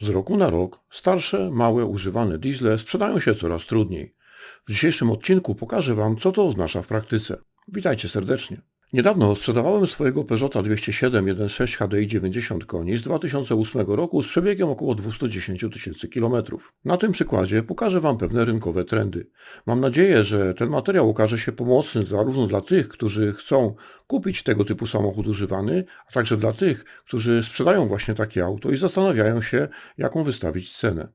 Z roku na rok starsze, małe, używane diesle sprzedają się coraz trudniej. W dzisiejszym odcinku pokażę Wam, co to oznacza w praktyce. Witajcie serdecznie. Niedawno sprzedawałem swojego Peugeota 207 1.6 HDI 90 koni z 2008 roku z przebiegiem około 210 tysięcy kilometrów. Na tym przykładzie pokażę Wam pewne rynkowe trendy. Mam nadzieję, że ten materiał okaże się pomocny zarówno dla tych, którzy chcą kupić tego typu samochód używany, a także dla tych, którzy sprzedają właśnie takie auto i zastanawiają się, jaką wystawić cenę.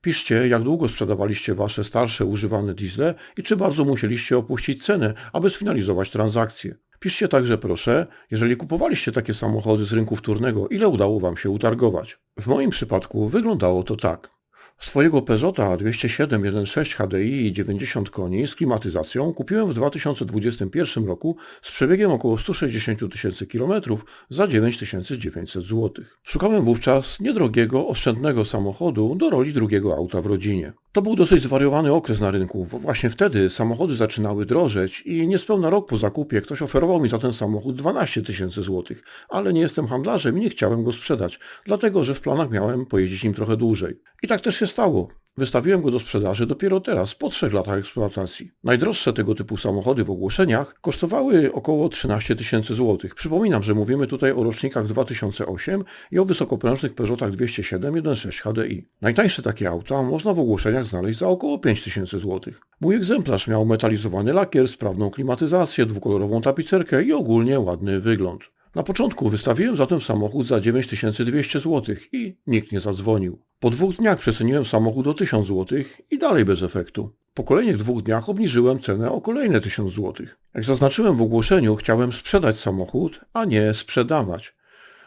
Piszcie, jak długo sprzedawaliście wasze starsze używane diesle i czy bardzo musieliście opuścić cenę, aby sfinalizować transakcję. Piszcie także proszę, jeżeli kupowaliście takie samochody z rynku wtórnego, ile udało Wam się utargować. W moim przypadku wyglądało to tak. Swojego Peugeota 207 1.6 HDI i 90 koni z klimatyzacją kupiłem w 2021 roku z przebiegiem około 160 tysięcy kilometrów za 9900 zł. Szukałem wówczas niedrogiego, oszczędnego samochodu do roli drugiego auta w rodzinie. To był dosyć zwariowany okres na rynku. Właśnie wtedy samochody zaczynały drożeć i niespełna rok po zakupie ktoś oferował mi za ten samochód 12 tysięcy złotych, ale nie jestem handlarzem i nie chciałem go sprzedać, dlatego że w planach miałem pojeździć nim trochę dłużej. I tak też się stało. Wystawiłem go do sprzedaży dopiero teraz, po trzech latach eksploatacji. Najdroższe tego typu samochody w ogłoszeniach kosztowały około 13 tysięcy złotych. Przypominam, że mówimy tutaj o rocznikach 2008 i o wysokoprężnych Peugeotach 207 1.6 HDI. Najtańsze takie auta można w ogłoszeniach znaleźć za około 5 tysięcy złotych. Mój egzemplarz miał metalizowany lakier, sprawną klimatyzację, dwukolorową tapicerkę i ogólnie ładny wygląd. Na początku wystawiłem zatem samochód za 9200 zł i nikt nie zadzwonił. Po dwóch dniach przeceniłem samochód o 1000 zł i dalej bez efektu. Po kolejnych dwóch dniach obniżyłem cenę o kolejne 1000 zł. Jak zaznaczyłem w ogłoszeniu, chciałem sprzedać samochód, a nie sprzedawać.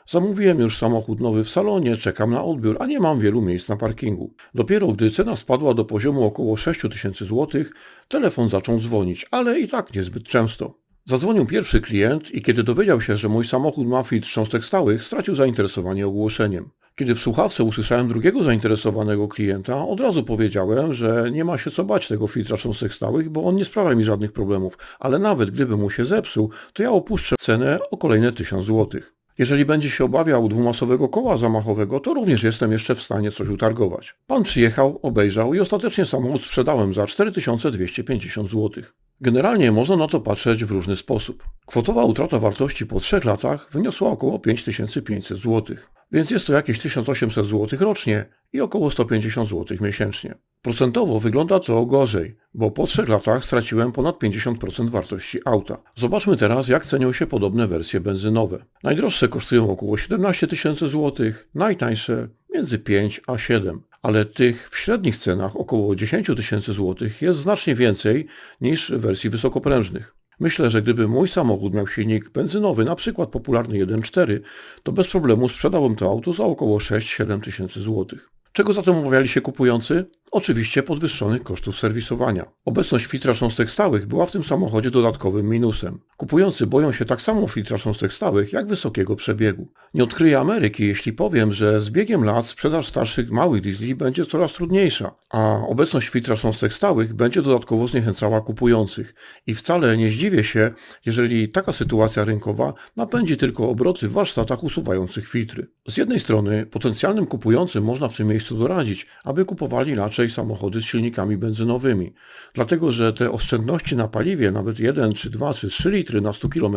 Zamówiłem już samochód nowy w salonie, czekam na odbiór, a nie mam wielu miejsc na parkingu. Dopiero gdy cena spadła do poziomu około 6000 zł, telefon zaczął dzwonić, ale i tak niezbyt często. Zadzwonił pierwszy klient i kiedy dowiedział się, że mój samochód ma filtr cząstek stałych, stracił zainteresowanie ogłoszeniem. Kiedy w słuchawce usłyszałem drugiego zainteresowanego klienta, od razu powiedziałem, że nie ma się co bać tego filtra cząstek stałych, bo on nie sprawia mi żadnych problemów, ale nawet gdyby mu się zepsuł, to ja opuszczę cenę o kolejne 1000 złotych. Jeżeli będzie się obawiał dwumasowego koła zamachowego, to również jestem jeszcze w stanie coś utargować. Pan przyjechał, obejrzał i ostatecznie samochód sprzedałem za 4250 zł. Generalnie można na to patrzeć w różny sposób. Kwotowa utrata wartości po trzech latach wyniosła około 5500 zł, więc jest to jakieś 1800 zł rocznie i około 150 zł miesięcznie. Procentowo wygląda to gorzej, bo po trzech latach straciłem ponad 50% wartości auta. Zobaczmy teraz, jak cenią się podobne wersje benzynowe. Najdroższe kosztują około 17 tysięcy złotych, najtańsze między 5 a 7 ale tych w średnich cenach około 10 tysięcy złotych jest znacznie więcej niż wersji wysokoprężnych. Myślę, że gdyby mój samochód miał silnik benzynowy, na przykład popularny 1.4, to bez problemu sprzedałbym to auto za około 6-7 tysięcy złotych. Czego zatem obawiali się kupujący? Oczywiście podwyższonych kosztów serwisowania. Obecność filtra cząstek stałych była w tym samochodzie dodatkowym minusem. Kupujący boją się tak samo filtra cząstek stałych, jak wysokiego przebiegu. Nie odkryję Ameryki, jeśli powiem, że z biegiem lat sprzedaż starszych małych diesli będzie coraz trudniejsza, a obecność filtra cząstek stałych będzie dodatkowo zniechęcała kupujących. I wcale nie zdziwię się, jeżeli taka sytuacja rynkowa napędzi tylko obroty w warsztatach usuwających filtry. Z jednej strony potencjalnym kupującym można w tym miejscu doradzić, aby kupowali raczej samochody z silnikami benzynowymi, dlatego że te oszczędności na paliwie, nawet 1 czy 2 czy 3 litry na 100 km,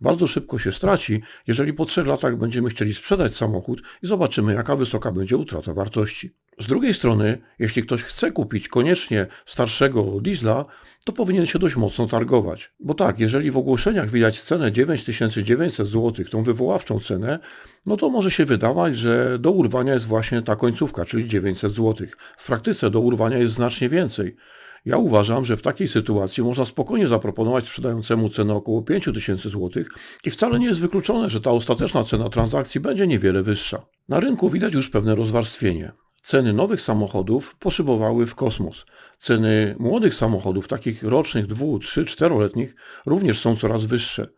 bardzo szybko się straci, jeżeli po 3 latach będziemy chcieli sprzedać samochód i zobaczymy jaka wysoka będzie utrata wartości. Z drugiej strony, jeśli ktoś chce kupić koniecznie starszego diesla, to powinien się dość mocno targować. Bo tak, jeżeli w ogłoszeniach widać cenę 9900 zł, tą wywoławczą cenę, no to może się wydawać, że do urwania jest właśnie ta końcówka, czyli 900 zł. W praktyce do urwania jest znacznie więcej. Ja uważam, że w takiej sytuacji można spokojnie zaproponować sprzedającemu cenę około 5000 zł i wcale nie jest wykluczone, że ta ostateczna cena transakcji będzie niewiele wyższa. Na rynku widać już pewne rozwarstwienie. Ceny nowych samochodów poszybowały w kosmos. Ceny młodych samochodów, takich rocznych, dwu, trzy, czteroletnich, również są coraz wyższe.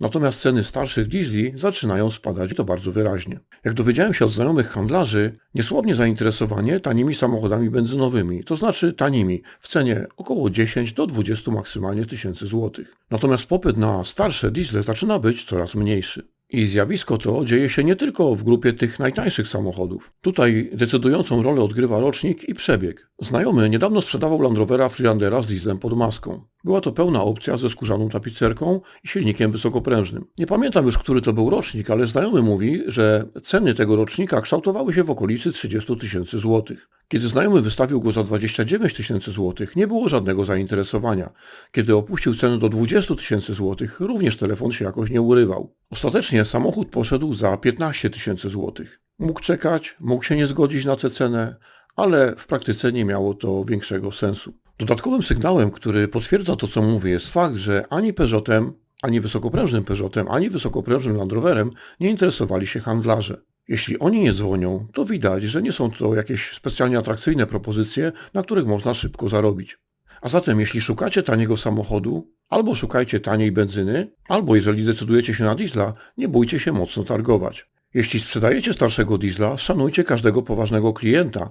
Natomiast ceny starszych diesli zaczynają spadać i to bardzo wyraźnie. Jak dowiedziałem się od znajomych handlarzy, niesłabnie zainteresowanie tanimi samochodami benzynowymi, to znaczy tanimi, w cenie około 10 do 20 maksymalnie tysięcy złotych. Natomiast popyt na starsze diesle zaczyna być coraz mniejszy. I zjawisko to dzieje się nie tylko w grupie tych najtańszych samochodów. Tutaj decydującą rolę odgrywa rocznik i przebieg. Znajomy niedawno sprzedawał Land Rovera Freelandera z dieslem pod maską. Była to pełna opcja ze skórzaną tapicerką i silnikiem wysokoprężnym. Nie pamiętam już, który to był rocznik, ale znajomy mówi, że ceny tego rocznika kształtowały się w okolicy 30 tysięcy złotych. Kiedy znajomy wystawił go za 29 tysięcy złotych, nie było żadnego zainteresowania. Kiedy opuścił cenę do 20 tysięcy złotych, również telefon się jakoś nie urywał. Ostatecznie samochód poszedł za 15 tysięcy złotych. Mógł czekać, mógł się nie zgodzić na tę cenę, ale w praktyce nie miało to większego sensu. Dodatkowym sygnałem, który potwierdza to, co mówię, jest fakt, że ani Peugeotem, ani wysokoprężnym Peugeotem, ani wysokoprężnym Land Roverem nie interesowali się handlarze. Jeśli oni nie dzwonią, to widać, że nie są to jakieś specjalnie atrakcyjne propozycje, na których można szybko zarobić. A zatem, jeśli szukacie taniego samochodu, albo szukajcie taniej benzyny, albo jeżeli decydujecie się na diesla, nie bójcie się mocno targować. Jeśli sprzedajecie starszego diesla, szanujcie każdego poważnego klienta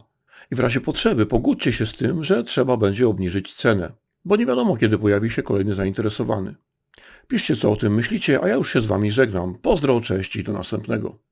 i w razie potrzeby pogódźcie się z tym, że trzeba będzie obniżyć cenę, bo nie wiadomo kiedy pojawi się kolejny zainteresowany. Piszcie co o tym myślicie, a ja już się z Wami żegnam. Pozdro, cześć i do następnego.